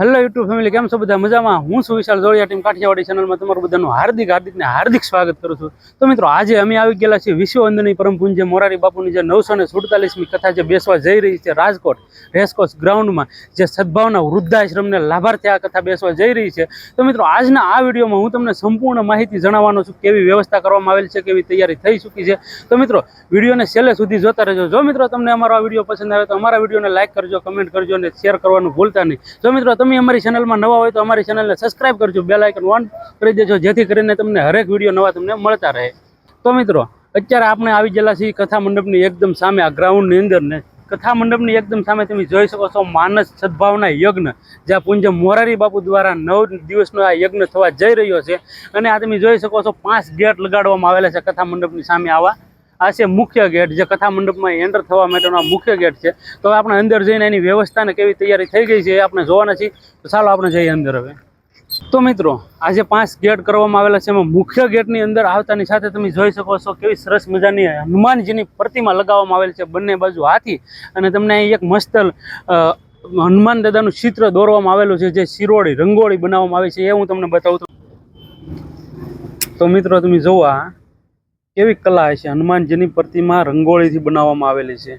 Hello YouTube family કેમ છો બધા? મજામાં? હું છું વિશાલ જોડિયા ટીમ કાઠિયાવાડી ચેનલમાં તમારું બધાનું હાર્દિક, હાર્દિકને હાર્દિક સ્વાગત કરું છું. તો મિત્રો, આજે અમે આવી ગયેલા છીએ વિશ્વ પરમપુંજ મોરારી બાપુની જે નવસો ને સુડતાલીસમી કથા જે બેસવા જઈ રહી છે રાજકોટ, રેસકોર્સ ગ્રાઉન્ડમાં જે સદભાવના વૃદ્ધાશ્રમને લાભાર્થી આ કથા બેસવા જઈ રહી છે. તો મિત્રો, આજના આ વિડીયોમાં હું તમને સંપૂર્ણ માહિતી જણાવવાનો છું કેવી વ્યવસ્થા કરવામાં આવેલી છે, કેવી તૈયારી થઈ ચૂકી છે. તો મિત્રો, વિડીયોને છેલ્લે સુધી જોતા રહેજો. જો મિત્રો તમને અમારો આ વીડિયો પસંદ આવે તો અમારા વિડીયોને લાઇક કરજો કમેન્ટ કરજો અને શેર કરવાનું ભૂલતા નહીં. જો મિત્રો તમે અમારી ચેનલમાં નવા હોય તો અમારી ચેનલને સબસ્ક્રાઈબ કરજો બેલ આઇકન ઓન કરી દેજો, જેથી કરીને તમને હરેક વીડિયો નવા તમને મળતા રહે. તો મિત્રો, અત્યારે આપણે આવી ગયેલા છીએ કથા મંડપની એકદમ સામે, આ ગ્રાઉન્ડની અંદર ને કથા મંડપની એકદમ સામે તમે જોઈ શકો છો માનસ સદભાવના યજ્ઞ, જ્યાં પૂંજ મોરારી બાપુ દ્વારા નવ દિવસનો આ યજ્ઞ થવા જઈ રહ્યો છે. અને આ તમે જોઈ શકો છો પાંચ ગેટ લગાડવામાં આવેલા છે કથા મંડપની સામે આવા. આ છે મુખ્ય ગેટ જે કથા મંડપમાં એન્ટર થવા માટેનો મુખ્ય ગેટ છે. તો આપણે અંદર જઈને એની વ્યવસ્થાને કેવી તૈયારી થઈ ગઈ છે આપણે જોવાના છીએ. તો ચાલો આપણે જઈએ અંદર હવે. તો મિત્રો આજે પાંચ ગેટ કરવામાં આવેલા છે એમાં મુખ્ય ગેટની અંદર આવતાની સાથે તમે જોઈ શકો છો કેવી સરસ મજાની હનુમાનજીની પ્રતિમા લગાવવામાં આવેલ છે બંને બાજુ હાથી. અને તમને અહીં એક મસ્ત હનુમાન દાદાનું ચિત્ર દોરવામાં આવેલું છે જે શિરોળી રંગોળી બનાવવામાં આવી છે એ હું તમને બતાવું તો મિત્રો, તમે આ. કેવી કલા છે હનુમાનજીની પ્રતિમા રંગોળીથી બનાવવામાં આવેલી છે.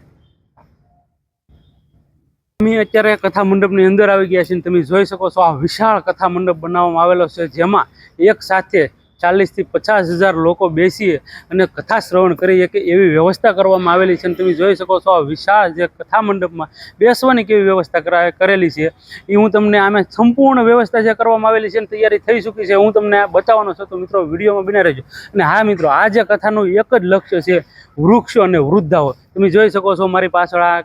અમે અત્યારે કથા મંડપની અંદર આવી ગયા છીએ તમે જોઈ શકો છો આ વિશાળ કથા મંડપ બનાવવામાં આવેલો છે, જેમાં એક સાથે ચાલીસથી પચાસ હજાર લોકો બેસીએ અને કથા શ્રવણ કરી કે એવી વ્યવસ્થા કરવામાં આવેલી છે. અને તમે જોઈ શકો છો આ વિશાળ જે કથા મંડપમાં બેસવાની કેવી વ્યવસ્થા કરા- કરેલી છે. એ હું તમને આમે સંપૂર્ણ વ્યવસ્થા જે કરવામાં આવેલી છે અને તૈયારી થઈ ચૂકી છે. હું તમને બતાવવાનો છું. તો મિત્રો વિડીયોમાં બિના રહેજો. અને હા મિત્રો, આ જે કથાનું એક જ લક્ષ્ય છે વૃક્ષો અને વૃદ્ધાઓ. તમે જોઈ શકો છો મારી પાછળ આ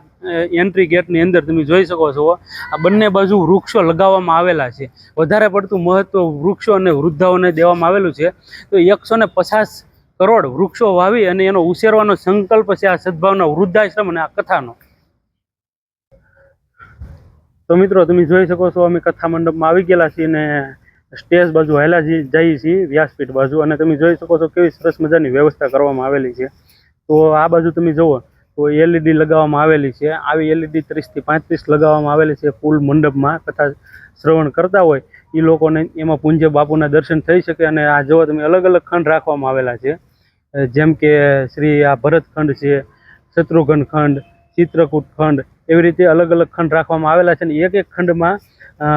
એન્ટ્રી ગેટની અંદર તમે જોઈ શકો છો. આ બંને બાજુ વૃક્ષો લગાવવામાં આવેલા છે. વધારે પડતું મહત્ત્વ વૃક્ષો અને વૃદ્ધાઓને દેવામાં આવેલું છે. તો એકસો પચાસ કરોડ વૃક્ષો વાવી અને એનો ઉછેરવાનો સંકલ્પ છે આ સદભાવના વૃદ્ધાશ્રમ અને આ કથાનો. તો મિત્રો, તમે જોઈ શકો છો અમે કથા મંડપમાં આવી ગયેલા છીએ અને સ્ટેજ બાજુ હેલા જઈએ છીએ વ્યાસપીઠ બાજુ. અને તમે જોઈ શકો છો કેવી સરસ મજાની વ્યવસ્થા કરવામાં આવેલી છે. તો આ બાજુ તમે જુઓ. એલઈડી લગાવવામાં આવેલી છે. આવી એલઈડી ત્રીસથી પાંત્રીસ લગાવવામાં આવેલી છે ફૂલ મંડપમાં. કથા શ્રવણ કરતા હોય એ લોકોને એમાં પૂંજ્ય બાપુના દર્શન થઈ શકે અને આ જોવા તમે અલગ અલગ ખંડ રાખવામાં આવેલા છે. જેમ કે શ્રી આ ભરત ખંડ છે શત્રુઘ્ન ખંડ ચિત્રકૂટ ખંડ એવી રીતે અલગ અલગ ખંડ રાખવામાં આવેલા છે અને એક એક ખંડમાં અ,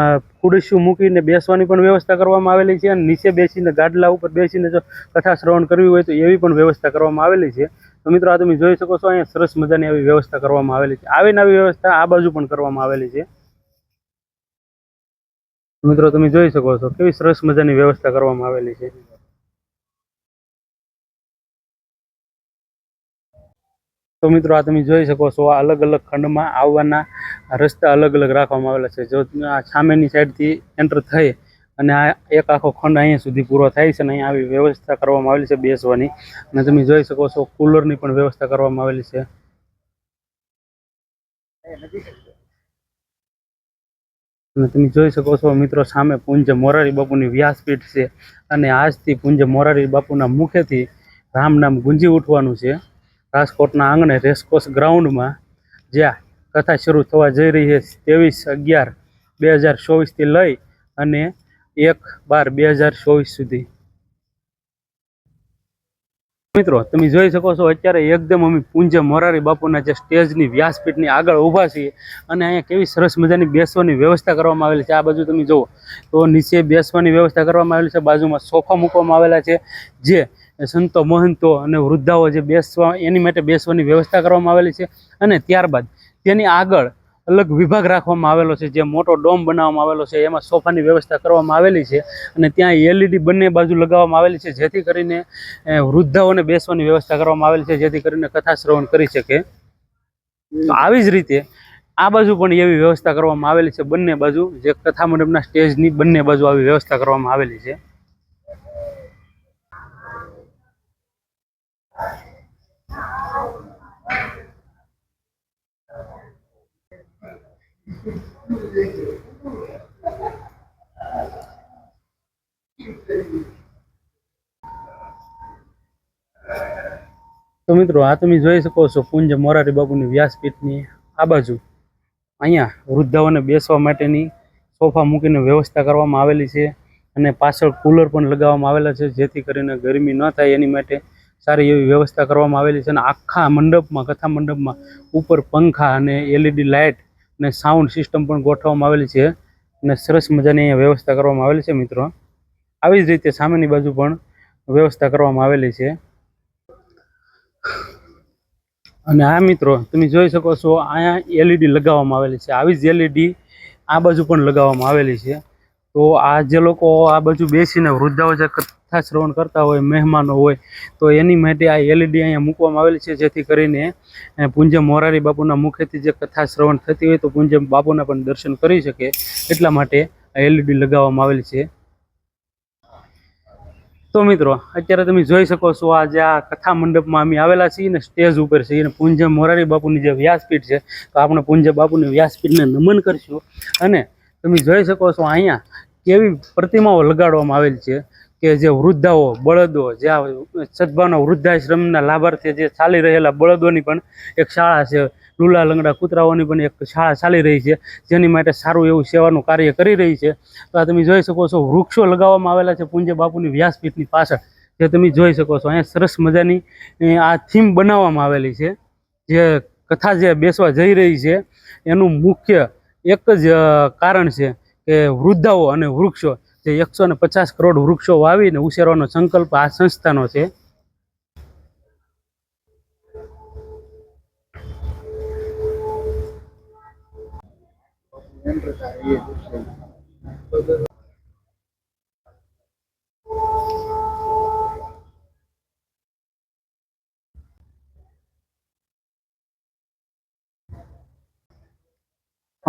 મૂકીને બેસવાની પણ વ્યવસ્થા કરવામાં આવેલી છે અને નીચે બેસીને ગાડલા ઉપર બેસીને જો કથા શ્રવણ કરવી હોય તો એવી પણ વ્યવસ્થા કરવામાં આવેલી છે. તો મિત્રો આ તમે જોઈ શકો છો, અહીંયા સરસ મજાની આવી વ્યવસ્થા કરવામાં આવેલી છે. આવી નવી વ્યવસ્થા આ બાજુ પણ કરવામાં આવેલી છે. મિત્રો તમે જોઈ શકો છો, કેવી સરસ મજાની વ્યવસ્થા કરવામાં આવેલી છે. તો મિત્રો આ તમે જોઈ શકો છો, આ અલગ અલગ ખંડમાં આવવાના રસ્તા અલગ અલગ રાખવામાં આવેલા છે. જો આ સામેની સાઈડથી એન્ટર થઈ અને આ એક આખો ખંડ અહીંયા સુધી પૂરો થાય છે અને અહીંયા આવી વ્યવસ્થા કરવામાં આવેલી છે બેસવાની. અને તમે જોઈ શકો છો, કુલરની પણ વ્યવસ્થા કરવામાં આવેલી છે. અને તમે જોઈ શકો છો, મિત્રો, સામે પૂંજ મોરારી બાપુની વ્યાસપીઠ છે. અને આજથી પૂંજ મોરારી બાપુના મુખેથી રામ નામ ગુંજી ઉઠવાનું છે. રાજકોટના આંગણે રેસકોર્સ ગ્રાઉન્ડમાં જ્યાં કથા શરૂ થવા જઈ રહી છે, ત્રેવીસ અગિયાર બે હજાર ચોવીસથી લઈ અને એક બાર બે હજાર ચોવીસ સુધી. મિત્રો, તમે જોઈ શકો છો, અત્યારે એકદમ અમે પૂંજે મોરારી બાપુના જે સ્ટેજની વ્યાસપીઠની આગળ ઊભા છીએ અને અહીંયા કેવી સરસ મજાની બેસવાની વ્યવસ્થા કરવામાં આવેલી છે. આ બાજુ તમે જુઓ, તો નીચે બેસવાની વ્યવસ્થા કરવામાં આવેલી છે, બાજુમાં સોફા મૂકવામાં આવેલા છે, જે સંતો, મહંતો અને વૃદ્ધાઓ જે બેસવા, એની માટે બેસવાની વ્યવસ્થા કરવામાં આવેલી છે અને ત્યારબાદ તેની આગળ અલગ વિભાગ રાખવામાં આવેલો છે, જે મોટો ડોમ બનાવવામાં આવેલો છે, એમાં સોફાની વ્યવસ્થા કરવામાં આવેલી છે અને ત્યાં એલઈડી બંને બાજુ લગાવવામાં આવેલી છે, જેથી કરીને વૃદ્ધાઓને બેસવાની વ્યવસ્થા કરવામાં આવેલી છે, જેથી કરીને કથા શ્રવણ કરી શકે. તો આવી જ રીતે, આ બાજુ પણ એવી વ્યવસ્થા કરવામાં આવેલી છે, બંને બાજુ, જે કથા મંડપના સ્ટેજની બંને બાજુ આવી વ્યવસ્થા કરવામાં આવેલી છે. તો મિત્રો, આ તમે જોઈ શકો છો પૂંજ મોરારી બાપુની વ્યાસપીઠની આ બાજુ. અહીંયા વૃદ્ધાઓને બેસવા માટેની સોફા મૂકીને વ્યવસ્થા કરવામાં આવેલી છે અને પાછળ કુલર પણ લગાવવામાં આવેલા છે, જેથી કરીને ગરમી ન થાય એની માટે સારી એવી વ્યવસ્થા કરવામાં આવેલી છે અને આખા મંડપમાં, કથા મંડપમાં ઉપર પંખા અને એલઈડી લાઇટ અને સાઉન્ડ સિસ્ટમ પણ ગોઠવવામાં આવેલી છે અને સરસ મજાની અહીંયા વ્યવસ્થા કરવામાં આવેલી છે મિત્રો. આવી જ રીતે સામેની બાજુ પણ વ્યવસ્થા કરવામાં આવેલી છે. અને આ મિત્રો, તમે જોઈ શકો છો, અહીંયા એલઈડી લગાવવામાં આવેલી છે. આવી જ એલઈડી આ બાજુ પણ લગાવવામાં આવેલી છે. તો આ જે લોકો આ બાજુ બેસીને વૃદ્ધાઓ જે કથા શ્રવણ કરતા હોય મહેમાનો હોય તો એની માટે આ એલઈડી અહીંયા મૂકવામાં આવેલી છે જેથી કરીને અ, મોરારી બાપુના મુખેથી જે કથા શ્રવણ થતી હોય તો પૂજ્ય બાપુના પણ દર્શન કરી શકે એટલા માટે આ એલઈડી લગાવવામાં આવેલી છે. તો મિત્રો અત્યારે તમે જોઈ શકો છો આ જે આ કથા મંડપમાં અમે આવેલા છીએ ને સ્ટેજ ઉપર છીએ અને પૂંજ્ય મોરારી બાપુની જે વ્યાસપીઠ છે તો આપણે પૂંજ્ય બાપુની વ્યાસપીઠને નમન કરશું. અને તમે જોઈ શકો છો અહીંયા કેવી પ્રતિમાઓ લગાડવામાં આવેલ છે કે જે વૃદ્ધાઓ, બળદો, જે આ સદભાવના વૃદ્ધાશ્રમના લાભાર્થી જે ચાલી રહેલા બળદોની પણ એક શાળા છે. લુલા લંગડા કૂતરાઓની પણ એક શાળા ચાલી રહી છે, જેની માટે સારું એવું સેવાનું કાર્ય કરી રહી છે. તો આ તમે જોઈ શકો છો, વૃક્ષો લગાવવામાં આવેલા છે પૂંજ્ય બાપુની વ્યાસપીઠની પાછળ. જે તમે જોઈ શકો છો, અહીંયા સરસ મજાની આ થીમ બનાવવામાં આવેલી છે. જે કથા જે બેસવા જઈ રહી છે, એનું મુખ્ય એક જ કારણ છે કે વૃદ્ધાઓ અને વૃક્ષો, જે એકસો ને પચાસ કરોડ વૃક્ષો વાવીને ઉછેરવાનો સંકલ્પ આ સંસ્થાનો છે.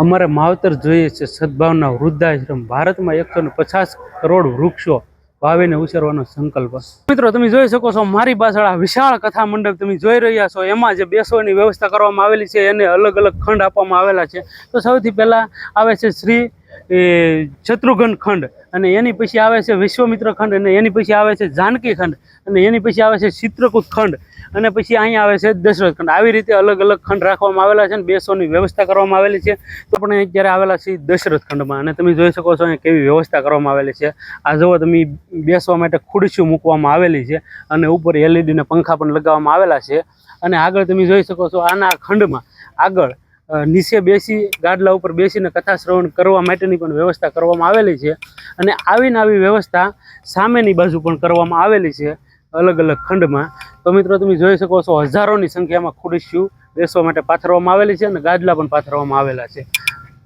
અમારે માવતર જોઈએ છે સદભાવના વૃદ્ધાશ્રમ. ભારતમાં એકસો ને પચાસ કરોડ વૃક્ષો વાવીને ઉછેરવાનો સંકલ્પ. મિત્રો, તમે જોઈ શકો છો મારી પાછળ આ વિશાળ કથા મંડપ તમે જોઈ રહ્યા છો. એમાં જે બેસવાની વ્યવસ્થા કરવામાં આવેલી છે, એને અલગ અલગ ખંડ આપવામાં આવેલા છે. તો સૌથી પહેલાં આવે છે શ્રી શત્રુઘ્ન ખંડ. અને એની પછી આવે છે વિશ્વમિત્ર ખંડ અને એની પછી આવે છે જાનકી ખંડ અને એની પછી આવે છે ચિત્રકૂટ ખંડ અને પછી અહીંયા આવે છે દશરથ ખંડ. આવી રીતે અલગ અલગ ખંડ રાખવામાં આવેલા છે અને બેસવાની વ્યવસ્થા કરવામાં આવેલી છે. તો આપણે અત્યારે આવેલા છીએ દશરથ ખંડમાં અને તમે જોઈ શકો છો અહીંયા કેવી વ્યવસ્થા કરવામાં આવેલી છે. આ જુઓ તમે બેસવા માટે ખુરશીઓ મૂકવામાં આવેલી છે અને ઉપર એલઈડીના પંખા પણ લગાવવામાં આવેલા છે. અને આગળ તમે જોઈ શકો છો આના ખંડમાં આગળ નીચે બેસી ગાડલા ઉપર બેસીને કથા શ્રવણ કરવા માટેની પણ વ્યવસ્થા કરવામાં આવેલી છે અને આવીને આવી વ્યવસ્થા સામેની બાજુ પણ કરવામાં આવેલી છે અલગ અલગ ખંડમાં. તો મિત્રો, તમે જોઈ શકો છો હજારોની સંખ્યામાં ખુરશીઓ બેસવા માટે પાથરવામાં આવેલી છે અને ગાદલા પણ પાથરવામાં આવેલા છે.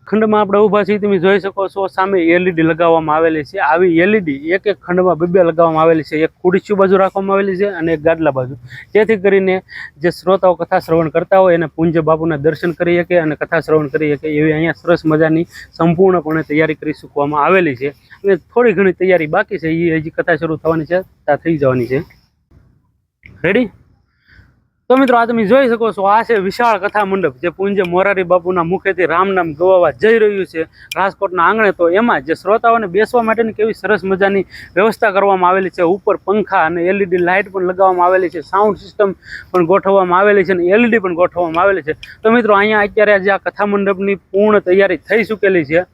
ખંડમાં આપણે ઊભા છીએ, તમે જોઈ શકો છો, સામે એલઈડી લગાવવામાં આવેલી છે. આવી એલઈડી એક એક ખંડમાં બે બે લગાવવામાં આવેલી છે. એક ખુરશી બાજુ રાખવામાં આવેલી છે અને એક ગાદલા બાજુ. જેથી કરીને જે શ્રોતાઓ કથા શ્રવણ કરતા હોય, એને પૂંજ્ય બાપુના દર્શન કરી શકે અને કથા શ્રવણ કરી શકે એવી અહીંયા સરસ મજાની સંપૂર્ણપણે તૈયારી કરી ચૂકવામાં આવેલી છે. અને થોડી ઘણી તૈયારી બાકી છે. એ હજી કથા શરૂ થવાની છે થઈ જવાની છે. રેડી તો મિત્રો આ તમે જોઈ શકો છો, આ છે વિશાળ કથા મંડપ જે પૂંજ્ય મોરારી બાપુના મુખેથી રામ નામ ગવાવા જઈ રહ્યું છે રાજકોટના આંગણે. તો એમાં જે શ્રોતાઓને બેસવા માટેની કેવી સરસ મજાની વ્યવસ્થા કરવામાં આવેલી છે, ઉપર પંખા અને એલઈડી લાઇટ પણ લગાવવામાં આવેલી છે સાઉન્ડ સિસ્ટમ પણ ગોઠવવામાં આવેલી છે અને એલઈડી પણ ગોઠવવામાં આવેલી છે. તો મિત્રો અહીંયા અત્યારે આજે આ કથા મંડપની પૂર્ણ તૈયારી થઈ ચૂકેલી છે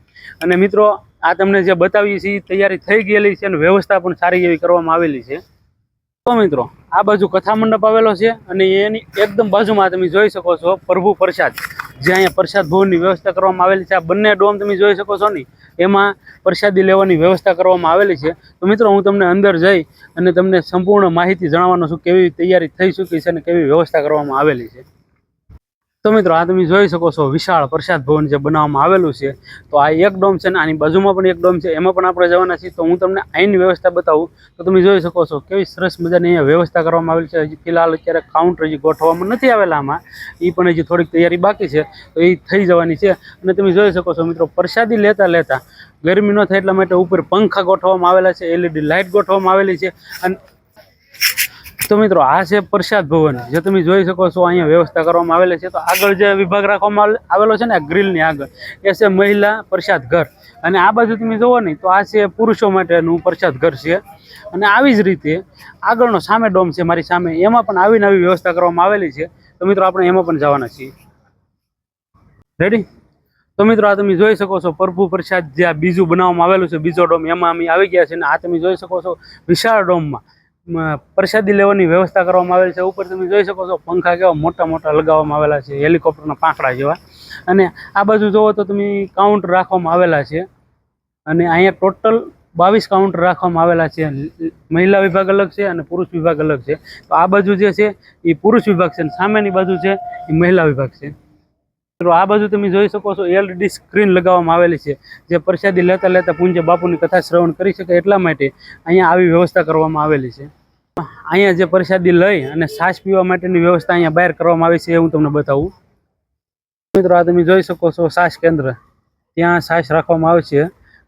અને મિત્રો આ તમને જે બતાવીએ છીએ તૈયારી થઈ ગયેલી છે અને વ્યવસ્થા પણ સારી એવી કરવામાં આવેલી છે. તો મિત્રો આ બાજુ કથા મંડપ આવેલો છે અને એની એકદમ બાજુમાં તમે જોઈ શકો છો પ્રભુ પ્રસાદ. જે અહીંયા પ્રસાદ ભવનની વ્યવસ્થા કરવામાં આવેલી છે. આ બંને ડોમ તમે જોઈ શકો છો ને, એમાં પ્રસાદી લેવાની વ્યવસ્થા કરવામાં આવેલી છે. તો મિત્રો, હું તમને અંદર જઈ અને તમને સંપૂર્ણ માહિતી જણાવવાનો છું કેવી તૈયારી થઈ ચૂકી છે અને કેવી વ્યવસ્થા કરવામાં આવેલી છે. તો મિત્રો આ તમે જોઈ શકો છો વિશાળ પ્રસાદ ભવન જે બનાવવામાં આવેલું છે. તો આ એક ડોમ છે ને આની બાજુમાં પણ એક ડોમ છે. એમાં પણ આપણે જવાના છીએ. તો હું તમને અહીંની વ્યવસ્થા બતાવું. તો તમે જોઈ શકો છો કેવી સરસ મજાની અહીંયા વ્યવસ્થા કરવામાં આવેલી છે. હજી ફિલહાલ અત્યારે કાઉન્ટર હજી ગોઠવવામાં નથી આવેલા આમાં. એ પણ હજી થોડીક તૈયારી બાકી છે. તો એ થઈ જવાની છે. અને તમે જોઈ શકો છો મિત્રો પ્રસાદી લેતા લેતા ગરમી ન થાય એટલા માટે ઉપર પંખા ગોઠવવામાં આવેલા છે. એલઈડી લાઇટ ગોઠવવામાં આવેલી છે. અને તો મિત્રો, આ છે પ્રસાદ ભવન. જે તમે જોઈ શકો છો, અહીંયા વ્યવસ્થા કરવામાં આવેલી છે. તો આગળ જે વિભાગ રાખવામાં આવેલ- છે ને ગ્રીલની આગળ, એ છે મહિલા પ્રસાદ ઘર. અને આ બાજુ તમે જુઓ ને, તો આ છે પુરુષો માટેનું પ્રસાદ ઘર છે. અને આવી જ રીતે આગળનો સામે ડોમ છે મારી સામે. એમાં પણ આવી નવી વ્યવસ્થા કરવામાં આવેલી છે. તો મિત્રો, આપણે એમાં પણ જવાના છીએ. રેડી તો મિત્રો, આ તમે જોઈ શકો છો પ્રભુ પ્રસાદ જે બીજું બનાવવામાં આવેલું છે, બીજો ડોમ, એમાં અમે આવી ગયા છે અને આ તમે જોઈ શકો છો, વિશાળ ડોમમાં. પ્રસાદી લેવાની વ્યવસ્થા કરવામાં આવેલ છે. ઉપર તમે જોઈ શકો છો પંખા કેવા મોટા મોટા લગાવવામાં આવેલા છે, હેલિકોપ્ટરના પાંખડા જેવા. અને આ બાજુ જોવો તો તમે કાઉન્ટર રાખવામાં આવેલા છે. અને અહીંયા ટોટલ બાવીસ કાઉન્ટર રાખવામાં આવેલા છે. મહિલા વિભાગ અલગ છે અને પુરુષ વિભાગ અલગ છે. તો આ બાજુ જે છે એ પુરુષ વિભાગ છે અને સામેની બાજુ છે એ મહિલા વિભાગ છે. મિત્રો, આ બાજુ તમે જોઈ શકો છો એલઈડી સ્ક્રીન લગાવવામાં આવેલી છે. જે પ્રસાદી લેતા લેતા પૂંજ્ય બાપુની કથા શ્રવણ કરી શકે એટલા માટે અહીંયા આવી વ્યવસ્થા કરવામાં આવેલી છે. અહીંયા જે પ્રસાદી લઈ અને છાશ પીવા માટેની વ્યવસ્થા અહીંયા બહાર કરવામાં આવી છે, એ હું તમને બતાવું. મિત્રો, આ તમે જોઈ શકો છો છાશ કેન્દ્ર. ત્યાં છાશ રાખવામાં આવે છે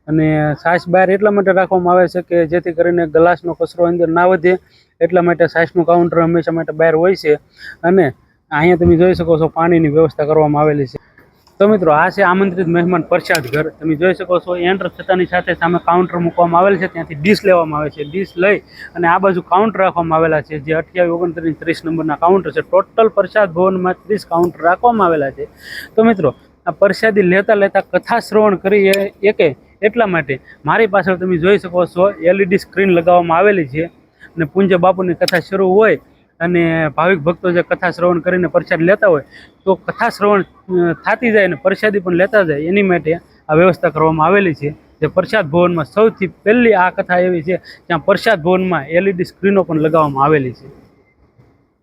અને છાશ બહાર એટલા માટે રાખવામાં આવે છે કે જેથી કરીને ગ્લાસનો કચરો અંદર ના વધે, એટલા માટે છાશનું કાઉન્ટર હંમેશા માટે બહાર હોય છે અને અહીંયા તમે જોઈ શકો છો પાણીની વ્યવસ્થા કરવામાં આવેલી છે. તો મિત્રો, આ છે આમંત્રિત મહેમાન પ્રસાદ ઘર. તમે જોઈ શકો છો એન્ટર થતાની સાથે સામે કાઉન્ટર મૂકવામાં આવેલ છે. ત્યાંથી ડીશ લેવામાં આવે છે. ડીશ લઈ અને આ બાજુ કાઉન્ટર રાખવામાં આવેલા છે. જે અઠ્યાવીસ, ઓગણત્રીસ, ત્રીસ નંબરના કાઉન્ટર છે. ટોટલ પ્રસાદ ભવનમાં ત્રીસ કાઉન્ટર રાખવામાં આવેલા છે. તો મિત્રો, આ પ્રસાદી લેતા લેતા કથા શ્રવણ કરી એ- એકે એટલા માટે મારી પાછળ તમે જોઈ શકો છો એલઈડી સ્ક્રીન લગાવવામાં આવેલી છે અને પૂંજ્ય બાપુની કથા શરૂ હોય અને ભાવિક ભક્તો જે કથા શ્રવણ કરીને પ્રસાદ લેતા હોય, તો કથા શ્રવણ થતી જાય અને પ્રસાદી પણ લેતા જાય, એની માટે આ વ્યવસ્થા કરવામાં આવેલી છે. જે પ્રસાદ ભવનમાં સૌથી પહેલી આ કથા એવી છે, જ્યાં પ્રસાદ ભવનમાં એલઈડી સ્ક્રીનો પણ લગાવવામાં આવેલી છે.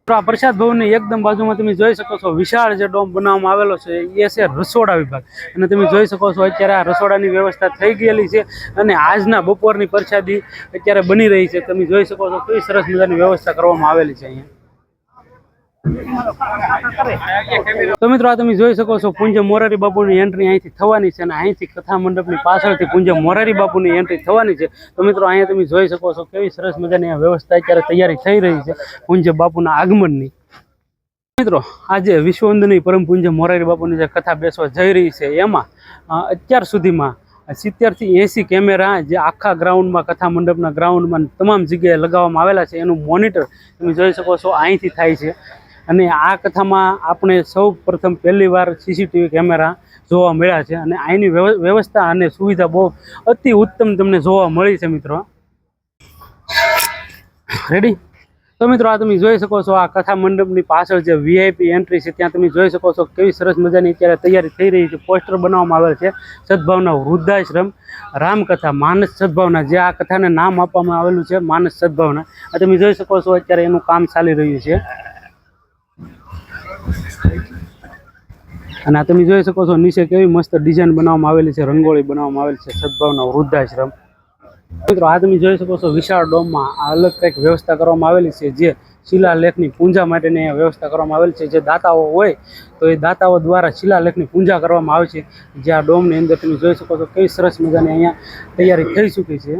આ પ્રસાદ ભવનની એકદમ બાજુમાં તમે જોઈ શકો છો, વિશાળ જે ડોમ બનાવવામાં આવેલો છે, એ છે રસોડા વિભાગ. અને તમે જોઈ શકો છો, અત્યારે આ રસોડાની વ્યવસ્થા થઈ ગયેલી છે અને આજના બપોરની પ્રસાદી અત્યારે બની રહી છે. તમે જોઈ શકો છો કઈ સરસ મજાની વ્યવસ્થા કરવામાં આવેલી છે અહીંયા. તો મિત્રો આ તમે જોઈ શકો છો પૂંજ મોરારી બાપુની એન્ટ્રી અહીંથી થવાની છે અને અહીંથી કથા મંડપની પાછળથી પૂંજ મોરારી બાપુની એન્ટ્રી થવાની છે. તો મિત્રો અહીંયા તમે જોઈ શકો છો કેવી સરસ મજાની વ્યવસ્થા અત્યારે તૈયારી થઈ રહી છે પૂંજ બાપુના આગમનની. મિત્રો, આજે વિશ્વવંદની પરમ પૂંજ મોરારી બાપુની જે કથા બેસવા જઈ રહી છે, એમાં અત્યાર સુધીમાં સિત્તેરથી એંસી કેમેરા જે આખા ગ્રાઉન્ડમાં, કથા મંડપના ગ્રાઉન્ડમાં તમામ જગ્યાએ લગાવવામાં આવેલા છે. એનું મોનિટર તમે જોઈ શકો છો, અહીંથી થાય છે. અને આ કથામાં આપણે સૌ પ્રથમ પહેલી સીસીટીવી કેમેરા જોવા મળ્યા છે અને આની વ્યવ- વ્યવસ્થા અને સુવિધા બહુ અતિ ઉત્તમ તમને જોવા મળી છે મિત્રો. રેડી તો મિત્રો આ તમે જોઈ શકો છો, આ કથા મંડપની પાછળ જે વીઆઈપી એન્ટ્રી છે, ત્યાં તમે જોઈ શકો છો કેવી સરસ મજાની અત્યારે તૈયારી થઈ રહી છે. પોસ્ટર બનાવવામાં આવેલ છે, સદભાવના વૃદ્ધાશ્રમ, રામકથા, માનસ સદભાવના, જે આ કથાને નામ આપવામાં આવેલું છે, માનસ સદભાવના. આ તમે જોઈ શકો છો, અત્યારે એનું કામ ચાલી રહ્યું છે. અને આ તમે જોઈ શકો છો, નીચે કેવી મસ્ત ડિઝાઇન બનાવવામાં આવેલી છે, રંગોળી બનાવવામાં આવેલી છે, સદભાવના, વૃદ્ધાશ્રમ. મિત્રો, આ તમે જોઈ શકો છો, વિશાળ ડોમમાં અલગ કંઈક વ્યવસ્થા કરવામાં આવેલી છે, જે શિલાલેખની પૂજા માટેની અહીંયા વ્યવસ્થા કરવામાં આવેલી છે. જે દાતાઓ હોય, તો એ દાતાઓ દ્વારા શિલાલેખની પૂજા કરવામાં આવે છે. જે આ ડોમની અંદર તમે જોઈ શકો છો, કેવી સરસ મજાની અહીંયા તૈયારી થઈ ચૂકી છે.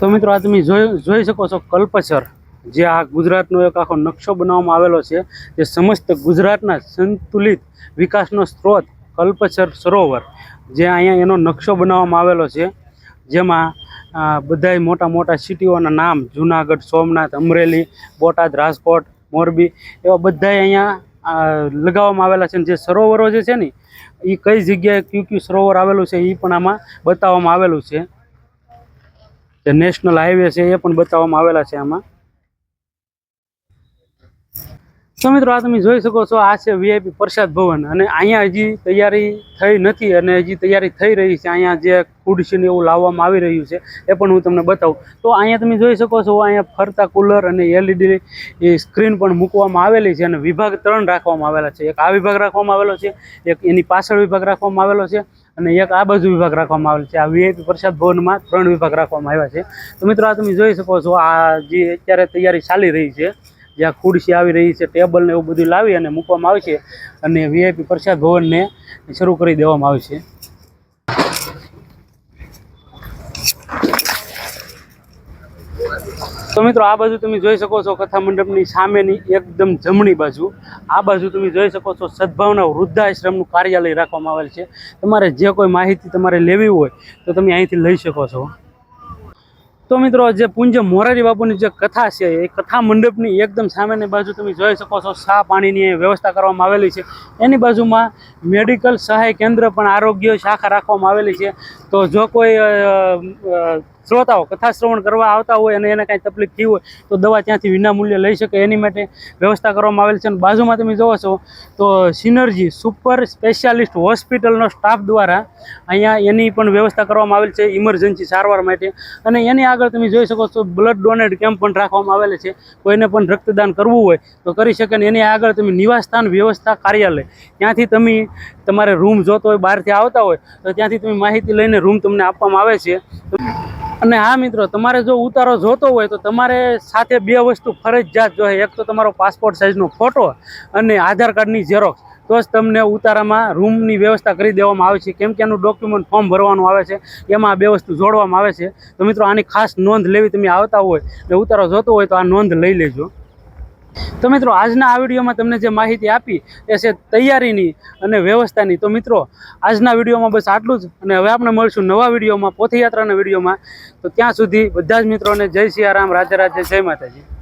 તો મિત્રો, આ તમે જોઈ જોઈ શકો છો કલ્પસર જે આ ગુજરાતનો એક આખો નકશો બનાવવામાં આવેલો છે, જે સમસ્ત ગુજરાતના સંતુલિત વિકાસનો સ્ત્રોત કલ્પસર સરોવર, જે અહીંયા એનો નકશો બનાવવામાં આવેલો છે, જેમાં બધાય મોટા મોટા સિટીઓના નામ, જુનાગઢ, સોમનાથ, અમરેલી, બોટાદ, રાજકોટ, મોરબી, એવા બધાય અહીંયા લગાવવામાં આવેલા છે જે સરોવરો જે છે ને એ કઈ જગ્યાએ ક્યુ ક્યુ સરોવર આવેલું છે એ પણ આમાં બતાવવામાં આવેલું છે. જે નેશનલ હાઈવે છે, એ પણ બતાવવામાં આવેલા છે આમાં. તો મિત્રો આ તમે જોઈ શકો છો, આ છે વીઆઈપી પ્રસાદ ભવન. અને અહીંયા હજી તૈયારી થઈ નથી અને હજી તૈયારી થઈ રહી છે. અહીંયા જે ખુરશી ને એવું લાવવામાં આવી રહ્યું છે, એ પણ હું તમને બતાવું. તો અહીંયા તમે જોઈ શકો છો, અહીંયા ફરતા કુલર અને એલઈડી એ સ્ક્રીન પણ મૂકવામાં આવેલી છે અને વિભાગ ત્રણ રાખવામાં આવેલા છે. એક આ વિભાગ રાખવામાં આવેલો છે, એક એની પાછળ વિભાગ રાખવામાં આવેલો છે અને એક આ બાજુ વિભાગ રાખવામાં આવેલ છે. આ વીઆઈપી પ્રસાદ ભવનમાં ત્રણ વિભાગ રાખવામાં આવ્યા છે. તો મિત્રો આ તમે જોઈ શકો છો, આ જે અત્યારે તૈયારી ચાલી રહી છે જ્યાં ખુરશી આવી રહી છે, ટેબલ ને એવું બધું લાવી અને મૂકવામાં આવશે અને વીઆઈપી પ્રસાદ ભવનને શરૂ કરી દેવામાં આવશે તો મિત્રો, આ બાજુ તમે જોઈ શકો છો કથા મંડપની સામેની એકદમ જમણી બાજુ. આ બાજુ તમે જોઈ શકો છો સદભાવના વૃદ્ધાશ્રમનું કાર્યાલય રાખવામાં આવેલ છે. તમારે જે કોઈ માહિતી તમારે લેવી હોય તો તમે અહીંથી લઈ શકો છો. તો મિત્રો જે પૂંજ મોરારી બાપુની જે કથા છે, એ કથા મંડપની એકદમ સામેની બાજુ તમે જોઈ શકો છો, સા પાણીની વ્યવસ્થા કરવામાં આવેલી છે. એની બાજુમાં મેડિકલ સહાય કેન્દ્ર પણ આરોગ્ય શાખા રાખવામાં આવેલી છે. તો જો કોઈ શ્રોતાઓ, કથા શ્રવણ કરવા આવતા હોય અને એને કાંઈ તકલીફ થઈ હોય, તો દવા ત્યાંથી વિનામૂલ્યે લઈ શકે. એની માટે વ્યવસ્થા કરવામાં આવેલી છે અને બાજુમાં તમે જોવો છો, તો સિનર્જી સુપર સ્પેશિયાલિસ્ટ હોસ્પિટલનો સ્ટાફ દ્વારા અહીંયા એની પણ વ્યવસ્થા કરવામાં આવેલી છે, ઇમરજન્સી સારવાર માટે. અને એની આગળ તમે જોઈ શકો છો, બ્લડ ડોનેટ કેમ્પ પણ રાખવામાં આવેલ છે. કોઈને પણ રક્તદાન કરવું હોય તો કરી શકે ને એની આગળ તમે નિવાસસ્થાન વ્યવસ્થા કાર્યાલય. ત્યાંથી તમે તમારે રૂમ જોતો હોય, બહારથી આવતા હોય, તો ત્યાંથી તમે માહિતી લઈને રૂમ તમને આપવામાં આવે છે. અને હા મિત્રો, તમારે જો ઉતારો જોતો હોય તો તમારે સાથે બે વસ્તુ ફરજિયાત જોઈએ એક તો તમારો પાસપોર્ટ સાઇઝનો ફોટો અને આધાર કાર્ડની ઝેરોક્ષ તો જ તમને ઉતારામાં રૂમની વ્યવસ્થા કરી દેવામાં આવે છે. કેમ કે એનું ડોક્યુમેન્ટ ફોર્મ ભરવાનું આવે છે. એમાં આ બે વસ્તુ જોડવામાં આવે છે. તો મિત્રો, આની ખાસ નોંધ લેવી તમે આવતા હોય ને ઉતારો જોતો હોય તો આ નોંધ લઈ લેજો. તો મિત્રો, આજના આ વિડીયોમાં તમને જે માહિતી આપી એ છે તૈયારીની અને વ્યવસ્થાની. તો મિત્રો, આજના વિડીયોમાં બસ આટલું જ અને હવે આપણે મળશું નવા વિડીયોમાં, પોથયાત્રાના વિડીયોમાં. તો ત્યાં સુધી બધા જ મિત્રોને જય સિયારામ રાજા રાજે જય માતાજી.